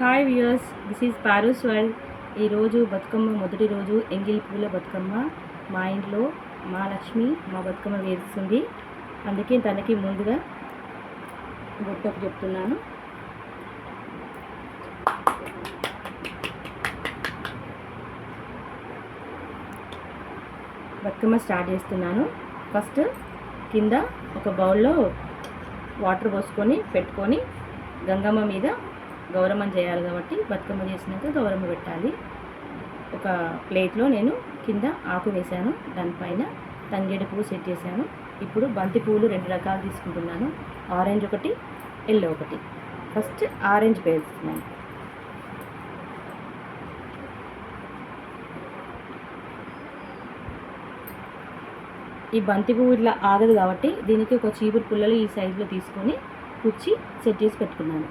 Hi viewers this is Paru's world ఈరోజు బతుకమ్మ మొదటి రోజు ఎంగిల్ పూల బతుకమ్మ మా ఇంట్లో. మా లక్ష్మి మా బతుకమ్మ వేస్తుంది అందుకే తనకి ముందుగా గుట్టకు చెప్తున్నాను. బతుకమ్మ స్టార్ట్ చేస్తున్నాను. ఫస్ట్ కింద ఒక బౌల్లో వాటర్ పోసుకొని పెట్టుకొని గంగమ్మ మీద గౌరమ్మ చేయాలి కాబట్టి బతుకమ్మ చేసినాక గౌరమ్మ పెట్టాలి. ఒక ప్లేట్లో నేను కింద ఆకు వేశాను దానిపైన తంగేడు పువ్వు సెట్ చేశాను. ఇప్పుడు బంతి పువ్వులు రెండు రకాలు తీసుకుంటున్నాను. ఆరెంజ్ ఒకటి ఎల్లో ఒకటి. ఫస్ట్ ఆరెంజ్ వేస్తున్నాను. ఈ బంతి పువ్వు ఇట్లా ఆగదు కాబట్టి దీనికి ఒక చీపురు పుల్లలు ఈ సైజులో తీసుకొని కుచ్చి సెట్ చేసి పెట్టుకున్నాను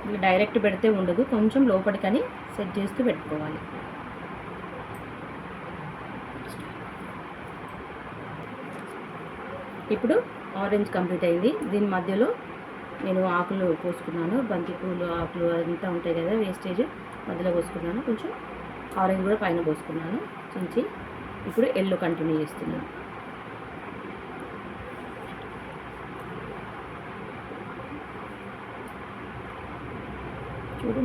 ఇలా డైరెక్ట్ పెడితే ఉండదు. కొంచెం లోపలికని సెట్ చేస్తూ పెట్టుకోవాలి. ఇప్పుడు ఆరెంజ్ కంప్లీట్ అయింది. దీని మధ్యలో నేను ఆకులు పోసుకున్నాను. బంతి పూలు ఆకులు అంతా ఉంటాయి కదా వేస్టేజ్ మధ్యలో పోసుకున్నాను. కొంచెం ఆరెంజ్ కూడా పైన పోసుకున్నాను. చించి ఇప్పుడు ఎల్లో కంటిన్యూ చేస్తున్నాను.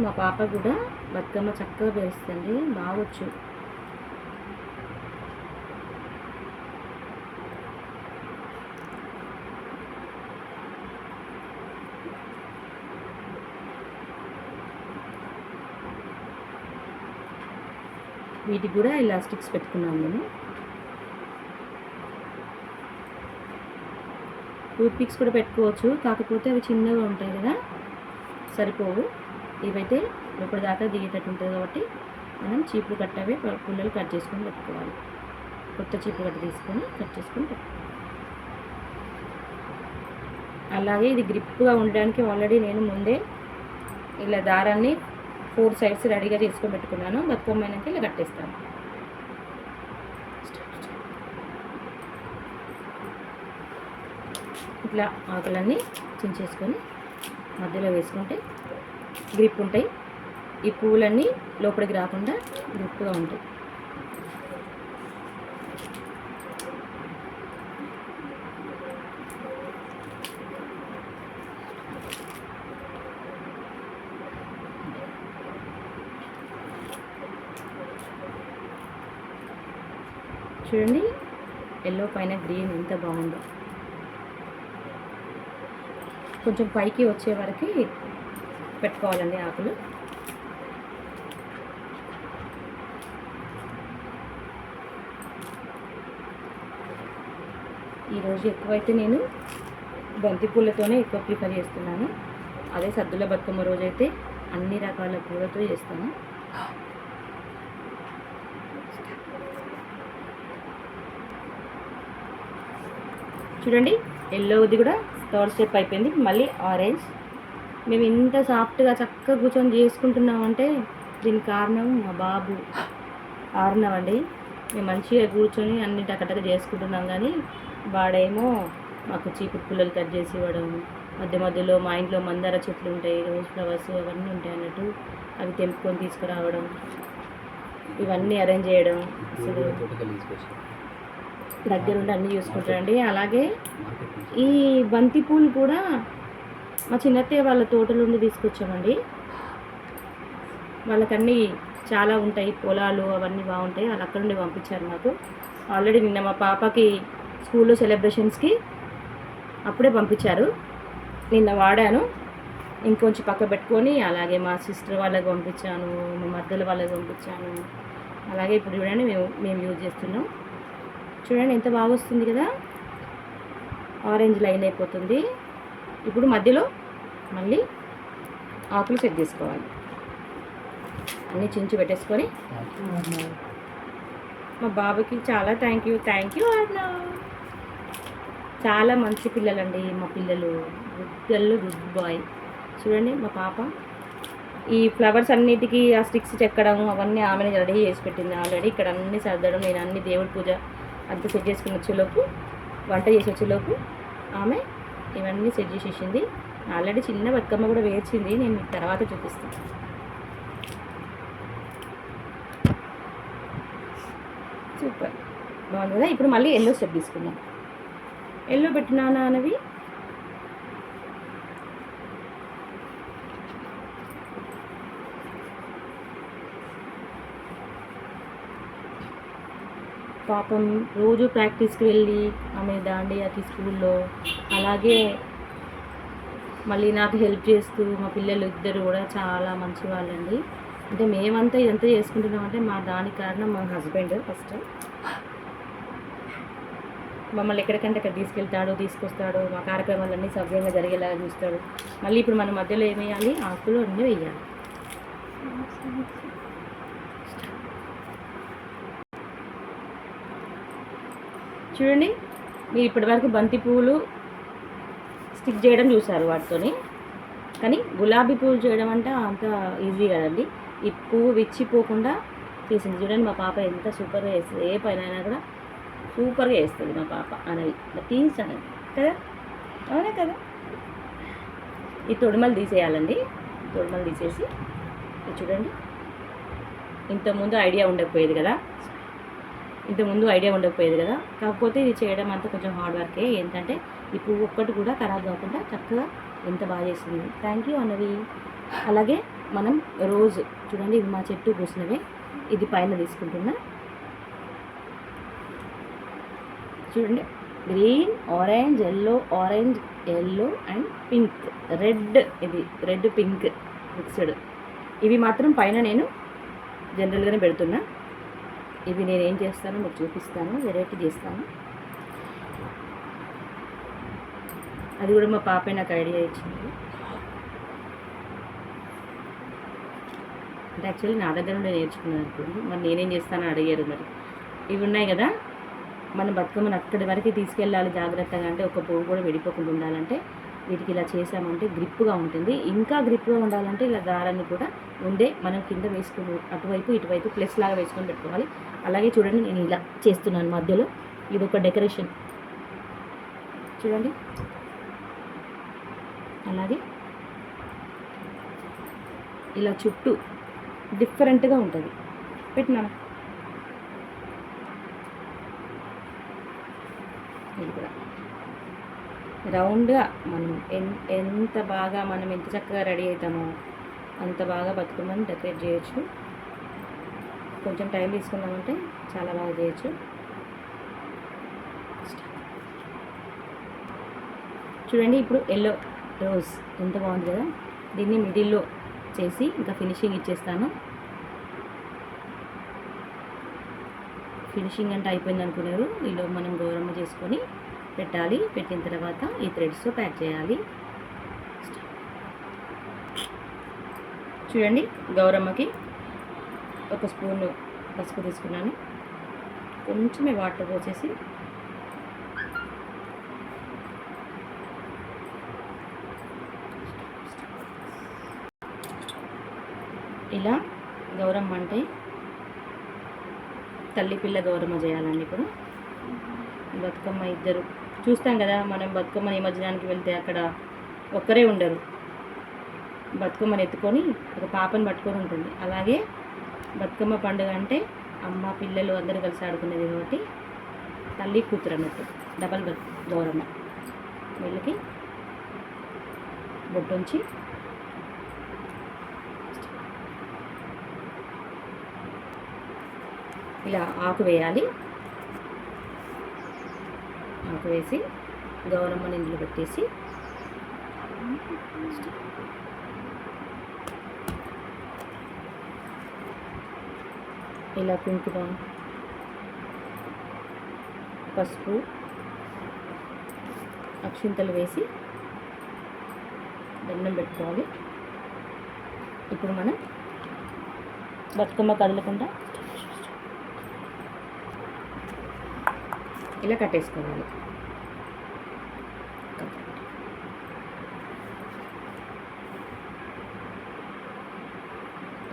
మా పాప కూడా బతుకమ్మ చక్కగా పేరుస్తుంది. బాగొచ్చు. వీటికి కూడా ఇలా స్టిక్స్ పెట్టుకున్నాను నేను టూత్ పిక్స్ కూడా పెట్టుకోవచ్చు. కాకపోతే అవి చిన్నగా ఉంటాయి కదా. సరిపోవు. ఇవైతే లోపల దాకా దిగేటట్టు ఉంటుంది కాబట్టి మనం చీపులు కట్టవే పుల్లలు కట్ చేసుకొని పెట్టుకోవాలి. కొత్త చీపులు కట్ట తీసుకొని కట్ చేసుకొని పెట్టుకోవాలి. అలాగే ఇది గ్రిప్గా ఉండడానికి ఆల్రెడీ నేను ముందే ఇలా దారాన్ని ఫోర్ సైడ్స్ రెడీగా చేసుకొని పెట్టుకున్నాను. బతుకమ్మైనాక ఇలా కట్టేస్తాను. ఇట్లా ఆకులన్నీ చించేసుకొని మధ్యలో వేసుకుంటే గ్రిప్ ఉంటాయి. ఈ పువ్వులన్నీ లోపలికి రాకుండా గ్రిప్గా ఉంటాయి. చూడండి ఎల్లో పైన గ్రీన్ ఎంత బాగుందో. కొంచెం పైకి వచ్చే వరకు పెట్టుకోవాలండి ఆకులు. ఈరోజు ఎక్కువైతే నేను బంతిపూలతోనే ఎక్కువ ప్రిఫర్ చేస్తున్నాను. అదే సద్దుల బతుకమ్మ రోజు అయితే అన్ని రకాల పూలతో చేస్తాను. చూడండి ఎల్లోది కూడా థర్డ్ స్టెప్ అయిపోయింది. మళ్ళీ ఆరెంజ్ మేము ఇంత సాఫ్ట్గా చక్కగా కూర్చొని చేసుకుంటున్నామంటే దీనికి కారణం మా బాబు. ఆర్నవ్ అండి మేము మంచిగా కూర్చొని అన్ని టకటక చేసుకుంటున్నాం కానీ వాడేమో మాకు చీపురు పుల్లలు కట్ చేసి ఇవ్వడం మధ్య మధ్యలో మా ఇంట్లో మందార చెట్లు ఉంటాయి రోజ్ ఫ్లవర్స్ అవన్నీ ఉంటాయి అన్నట్టు అవి తెంపుకొని తీసుకురావడం ఇవన్నీ అరేంజ్ చేయడం అసలు దగ్గరుండి అన్నీ చూసుకుంటారండి. అలాగే ఈ బంతి పూలు కూడా మా చిన్నత్తయ్య వాళ్ళ తోటల తీసుకొచ్చామండి. వాళ్ళకన్నీ చాలా ఉంటాయి పొలాలు అవన్నీ బాగుంటాయి. వాళ్ళు అక్కడ నుండి పంపించారు నాకు ఆల్రెడీ నిన్న మా పాపకి స్కూల్లో సెలబ్రేషన్స్కి అప్పుడే పంపించారు. నిన్న వాడాను. ఇంకొంచెం పక్క పెట్టుకొని అలాగే మా సిస్టర్ వాళ్ళకి పంపించాను మా మద్దల వాళ్ళకి పంపించాను. అలాగే ఇప్పుడు చూడండి మేము మేము యూజ్ చేస్తున్నాం. చూడండి ఎంత బాగా వస్తుంది కదా? ఆరెంజ్ లైన్ అయిపోతుంది. ఇప్పుడు మధ్యలో మళ్ళీ ఆకులు సెట్ చేసుకోవాలి. అన్నీ చించి పెట్టేసుకొని. మా బాబుకి చాలా థ్యాంక్ యూ థ్యాంక్ యూ అన్నా. చాలా మంచి పిల్లలండి మా పిల్లలు. గుడ్ గుడ్ బాయ్ చూడండి మా పాప. ఈ ఫ్లవర్స్ అన్నిటికీ ఆ స్టిక్స్ చెక్కడం అవన్నీ ఆమెనే రెడీ చేసి పెట్టింది ఆల్రెడీ ఇక్కడ అన్ని సర్దడం నేను అన్ని దేవుడి పూజ అంతా సెట్ చేసుకుని వచ్చేలోపు వంట చేసి వచ్చేలోపు ఆమె ఇవన్నీ సెట్ చేసేసింది. ఆల్రెడీ చిన్న బతుకమ్మ కూడా వేర్చింది నేను మీకు తర్వాత చూపిస్తాను. సూపర్. బాగుంది కదా? ఇప్పుడు మళ్ళీ ఎల్లో స్టెప్ తీసుకుందాం. ఎల్లో పెట్టినానా అనేవి పాపం రోజు ప్రాక్టీస్కి వెళ్ళి ఆమె దాండియాకి స్కూల్లో. అలాగే మళ్ళీ నాకు హెల్ప్ చేస్తూ మా పిల్లలు ఇద్దరు కూడా చాలా మంచి వాళ్ళండి అంటే మేమంతా ఇదంతా చేసుకుంటున్నామంటే మా దానికి కారణం మా హస్బెండ్ ఫస్ట్. మమ్మల్ని ఎక్కడికంటే అక్కడ తీసుకెళ్తాడు తీసుకొస్తాడు మా కార్యక్రమాలన్నీ సవ్యంగా జరిగేలాగా చూస్తాడు. మళ్ళీ ఇప్పుడు మన మధ్యలో ఏం ఆకులు అన్నీ వేయాలి చూడండి. మీరు ఇప్పటివరకు బంతి పువ్వులు స్టిక్ చేయడం చూసారు వాటితోని. కానీ గులాబీ పువ్వులు చేయడం అంటే అంత ఈజీ కదండి. ఈ పువ్వు విచ్చిపోకుండా తీసింది. చూడండి మా పాప ఎంత సూపర్గా వేస్తుంది. ఏ పైన అయినా కూడా సూపర్గా వేస్తుంది మా పాప అనేవి తీసి అనేది కదా? అవునా కదా? ఈ తొడిమలు తీసేయాలండి. తొడిమలు తీసేసి చూడండి. ఇంతకుముందు ఐడియా ఉండకపోయేది కదా? ఇంతకుముందు ఐడియా ఉండకపోయేది కదా. కాకపోతే ఇది చేయడం అంతా కొంచెం హార్డ్ వర్కే. ఏంటంటే ఈ పువ్వు ఒక్కటి కూడా ఖరాబ్ కాకుండా చక్కగా ఎంత బాగా చేసింది. థ్యాంక్ యూ అన్నవి. అలాగే మనం రోజు చూడండి ఇది మా చెట్టు పూసినవే ఇది పైన తీసుకుంటున్నా. చూడండి green orange yellow orange yellow and pink. Red ఇది రెడ్ పింక్ మిక్స్డ్ ఇవి మాత్రం పైన నేను జనరల్గానే పెడుతున్నా. ఇవి నేను ఏం చేస్తానో మీకు చూపిస్తాను వెరైటీ చేస్తాను అది కూడా మా పాపే నాకు ఐడియా ఇచ్చింది. అంటే యాక్చువల్లీ నా దగ్గర నుండి నేర్చుకున్నాను అనుకోండి మరి నేనేం చేస్తానో అడిగారు మరి. ఇవి ఉన్నాయి కదా మన బతుకమ్మను అక్కడి వరకు తీసుకెళ్ళాలి జాగ్రత్తగా అంటే ఒక పువ్వు కూడా విడిపోకుండా ఉండాలంటే వీటికి ఇలా చేసామంటే గ్రిప్గా ఉంటుంది. ఇంకా గ్రిప్గా ఉండాలంటే ఇలా దారాన్ని కూడా ఉండే మనం కింద వేసుకుని అటువైపు ఇటువైపు ప్లస్ లాగా వేసుకొని పెట్టుకోవాలి. అలాగే చూడండి నేను ఇలా చేస్తున్నాను మధ్యలో. ఇది ఒక డెకరేషన్. చూడండి. అలాగే ఇలా చుట్టూ డిఫరెంట్గా ఉంటుంది. పెట్టినాను ఇది కూడా రౌండ్గా మనం ఎన్ ఎంత బాగా మనం ఎంత చక్కగా రెడీ అవుతామో అంత బాగా బతుకమ్మని డెకరేట్ చేయొచ్చు. కొంచెం టైం తీసుకున్నామంటే చాలా బాగా చేయొచ్చు. చూడండి ఇప్పుడు ఎల్లో రోజ్ ఎంత బాగుంది కదా? దీన్ని మిడిల్లో చేసి ఇంకా ఫినిషింగ్ ఇచ్చేస్తాను. ఫినిషింగ్ అంటే అయిపోయింది అనుకున్నారు. ఈలో మనం గౌరమ్మ చేసుకొని పెట్టాలి. పెట్టిన తర్వాత ఈ థ్రెడ్స్తో ప్యాక్ చేయాలి. చూడండి గౌరమ్మకి ఒక స్పూన్ పసుపు తీసుకున్నాను. కొంచెమే వాటర్ పోసేసి ఇలా గౌరమ్మ అంటే తల్లి పిల్ల గౌరమ్మ చేయాలండి ఇప్పుడు. బతుకమ్మ ఇద్దరు. చూస్తాం కదా మనం బతుకమ్మ నిమజ్జనానికి వెళ్తే అక్కడ ఒక్కరే ఉండరు. బతుకమ్మని ఎత్తుకొని ఒక పాపని పట్టుకొని ఉంటుంది. అలాగే బతుకమ్మ పండుగ అంటే అమ్మ పిల్లలు అందరూ కలిసి ఆడుకునేది కాబట్టి తల్లి కూతురు అన్నట్టు డబల్ బత్ గౌరమ్మ. వీళ్ళకి బొట్టుంచి ఇలా ఆకు వేయాలి. ఆకు వేసి గౌరమ్మని ఇందులో పెట్టేసి ఇలా కుంకుమ పసుపు అక్షింతలు వేసి దండం పెట్టుకోవాలి. ఇప్పుడు మనం బతుకమ్మ కదలకుండా ఇలా కట్టేసుకోవాలి.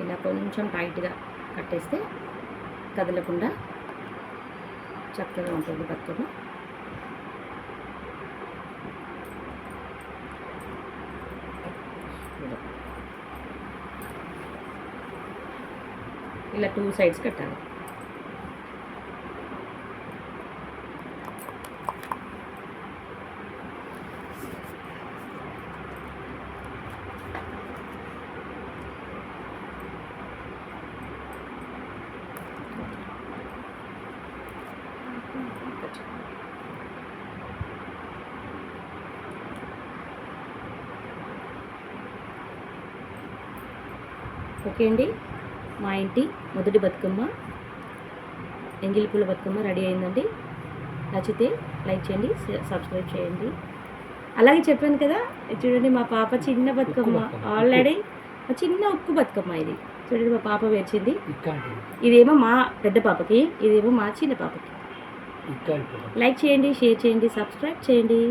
ఇలా కొంచెం టైట్గా కట్టేస్తే కదలకుండా చక్కగా ఉంటుంది బతుకమ్మ ఇలా టూ సైడ్స్ కట్టాలి. ఓకే అండి. మా ఇంటి మొదటి బతుకమ్మ ఎంగిలి పూల బతుకమ్మ రెడీ అయిందండి. నచ్చితే లైక్ చేయండి సబ్స్క్రైబ్ చేయండి. అలాగే చెప్పాను కదా చూడండి మా పాప చిన్న బతుకమ్మ. ఆల్రెడీ చిన్న ఉక్కు బతుకమ్మ ఇది. చూడండి మా పాప వేర్చింది ఇదేమో మా పెద్ద పాపకి ఇదేమో మా చిన్న పాపకి. లైక్ చేయండి షేర్ చేయండి సబ్స్క్రైబ్ చేయండి.